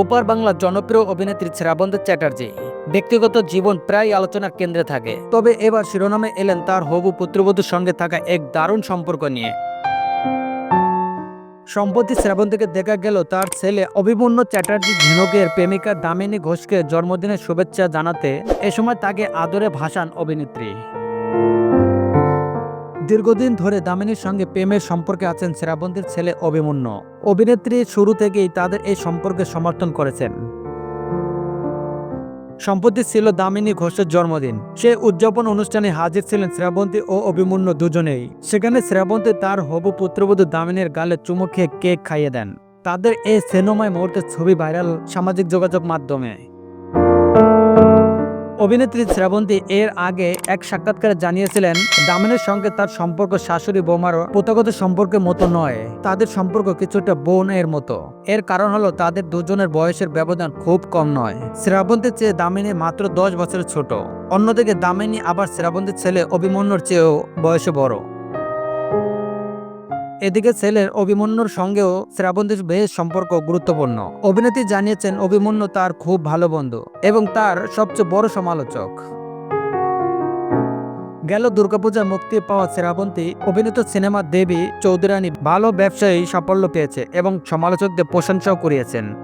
ওপার বাংলার জনপ্রিয় অভিনেত্রী শ্রাবন্তী চ্যাটার্জি। ব্যক্তিগত জীবন প্রায় আলোচনার কেন্দ্রে থাকে। তবে এবার শিরোনামে এলেন তার হবু পুত্রবধূর সঙ্গে থাকা এক দারুণ সম্পর্ক নিয়ে। সম্প্রতি শ্রাবন্তীকে দেখা গেল তার ছেলে অভিমন্যু চ্যাটার্জি ঝিনুকের প্রেমিকা দামিনী ঘোষকে জন্মদিনের শুভেচ্ছা জানাতে এ সময় তাকে আদরে ভাসান অভিনেত্রী। দীর্ঘদিন ধরে দামিনীর সঙ্গে প্রেমের সম্পর্কে আছেন শ্রাবন্তীর ছেলে অভিমন্যু। অভিনেত্রী শুরু থেকেই তাদের এই সম্পর্কে সমর্থন করেছেন। সম্প্রতি ছিল দামিনী ঘোষের জন্মদিন। সে উদযাপন অনুষ্ঠানে হাজির ছিলেন শ্রাবন্তী ও অভিমন্যু দুজনেই। সেখানে শ্রাবন্তী তার হবু পুত্রবধূ দামিনীর গালে চুমু খেয়ে কেক খাইয়ে দেন। তাদের এই সেনোময় মুহূর্তের ছবি ভাইরাল সামাজিক যোগাযোগ মাধ্যমে। অভিনেত্রী শ্রাবন্তী এর আগে এক সাক্ষাৎকারে জানিয়েছিলেন, দামিনের সঙ্গে তার সম্পর্ক শাশুড়ি বোমার প্রথাগত সম্পর্কের মতো নয়। তাদের সম্পর্ক কিছুটা বোন এর মতো। এর কারণ হলো তাদের দুজনের বয়সের ব্যবধান খুব কম নয়। শ্রাবন্তীর চেয়ে দামিনী মাত্র দশ বছরের ছোট। অন্যদিকে দামিনী আবার শ্রাবন্তীর ছেলে অভিমন্যুর চেয়েও বয়সে বড়। এদিকে ছেলের অভিমন্যুর সঙ্গেও শ্রাবন্তীর বেশ সম্পর্ক গুরুত্বপূর্ণ। অভিনেত্রী জানিয়েছেন, অভিমন্যু তার খুব ভালো বন্ধু এবং তার সবচেয়ে বড় সমালোচক। গেল দুর্গাপূজা মুক্তি পাওয়া শ্রাবন্তী অভিনীত সিনেমা দেবী চৌধুরানী ভালো ব্যবসায়ী সাফল্য পেয়েছে এবং সমালোচকদের প্রশংসাও করিয়েছেন।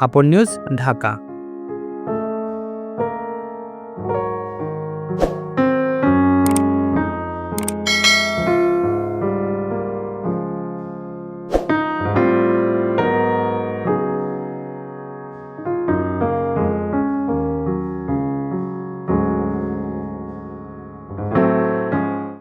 আপন নিউজ ঢাকা।